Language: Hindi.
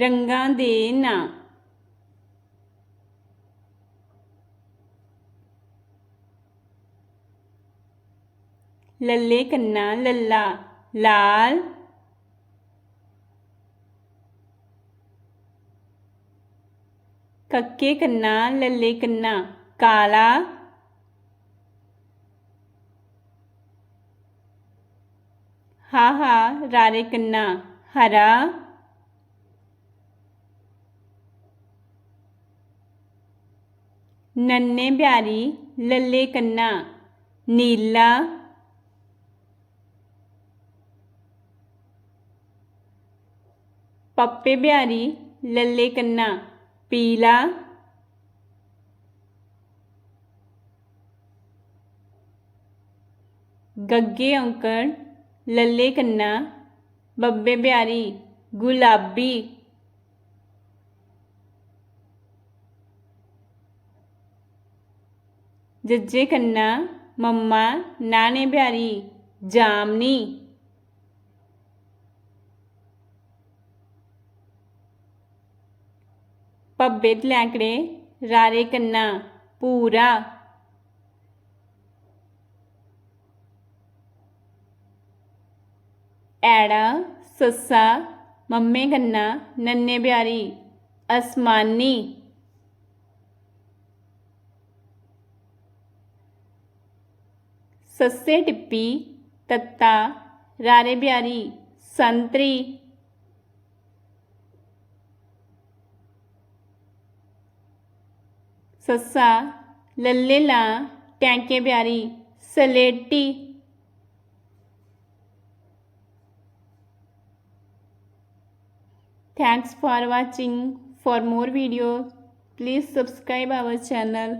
ਰੰਗਾਂ ਦੇ ਨਾਂ ਲੱਲੇ ਕੰਨਾ ਲੱਲਾ ਲਾਲ ਕੱਕੇ ਕੰਨਾ ਲੱਲੇ ਕੰਨਾ ਕਾਲਾ ਹਾ ਹਾ ਰਾਰੇ ਕੰਨਾ ਹਰਾ नन्ने ब्यारी लल्ले कन्ना, नीला। पप्पे ब्यारी लल्ले कन्ना, पीला। गग्गे अंकड़ लल्ले कन्ना, बब्बे ब्यारी गुलाबी। ਜੱਜੇ ਕੰਨਾ, ਮੰਮਾ, ਨਾਨੇ ਬਿਆਰੀ ਜਾਮਨੀ। ਪੱਬੇ ਲੈਂਕੜੇ, ਰਾਰੇ ਕੰਨਾ, ਪੂਰਾ। ਐੜਾ, ਸੱਸਾ, ਮੰਮੇ ਕੰਨਾ, ਨੰਨੇ ਬਿਆਰੀ ਅਸਮਾਨੀ। सस्से टिप्पी, तत्ता रारे ब्यारी संतरी। सस्सा, लल्ले ला, टैंके बारी सलेटी। Thanks for watching for more video please subscribe our channel